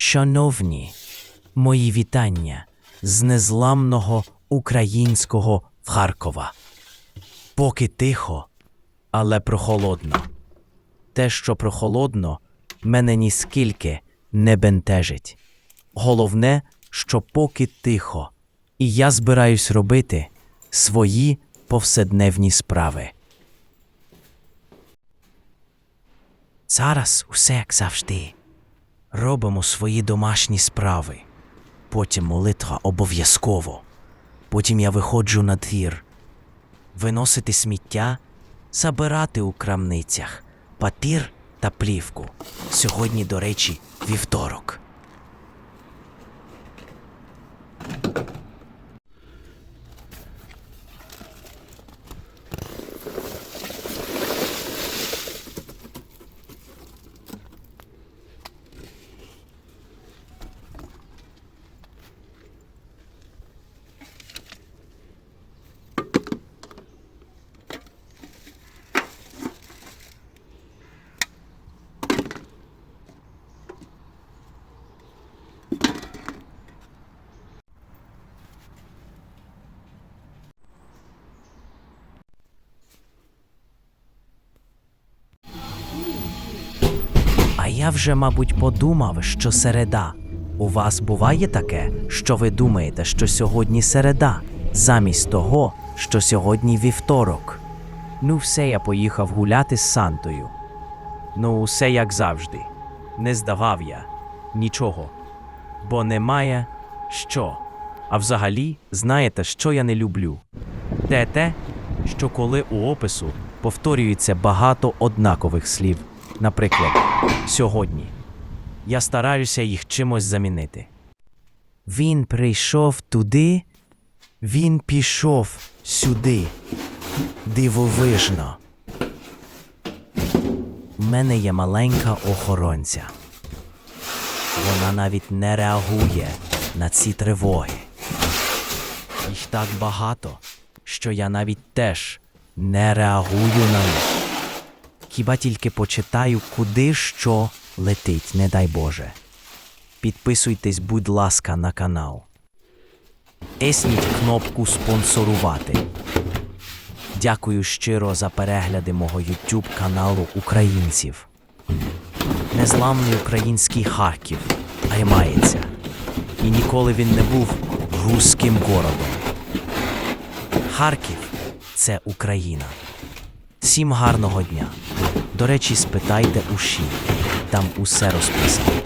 Шановні, мої вітання з незламного українського Харкова. Поки тихо, але прохолодно. Те, що прохолодно, мене ніскільки не бентежить. Головне, що поки тихо, і я збираюсь робити свої повседневні справи. Зараз усе як завжди. Робимо свої домашні справи. Потім молитва обов'язково. Потім я виходжу на двір. Виносити сміття, забирати у крамницях, папір та плівку. Сьогодні, до речі, вівторок. Я вже, мабуть, подумав, що середа. У вас буває таке, що ви думаєте, що сьогодні середа, замість того, що сьогодні вівторок. Ну, все, я поїхав гуляти з Сантою. Ну, усе як завжди. Не здавав я нічого. Бо немає що. А взагалі, знаєте, що я не люблю? Те те, що коли у опису повторюється багато однакових слів. Наприклад, сьогодні. Я стараюся їх чимось замінити. Він прийшов туди, він пішов сюди. Дивовижно. У мене є маленька охоронця. Вона навіть не реагує на ці тривоги. Їх так багато, що я навіть теж не реагую на них. Хіба тільки почитаю, куди що летить, не дай Боже. Підписуйтесь, будь ласка, на канал. Есніть кнопку спонсорувати. Дякую щиро за перегляди мого YouTube каналу українців. Незламний український Харків тримається. І ніколи він не був руським городом. Харків це Україна. Всім гарного дня. До речі, спитайте у Ші, там усе розписано.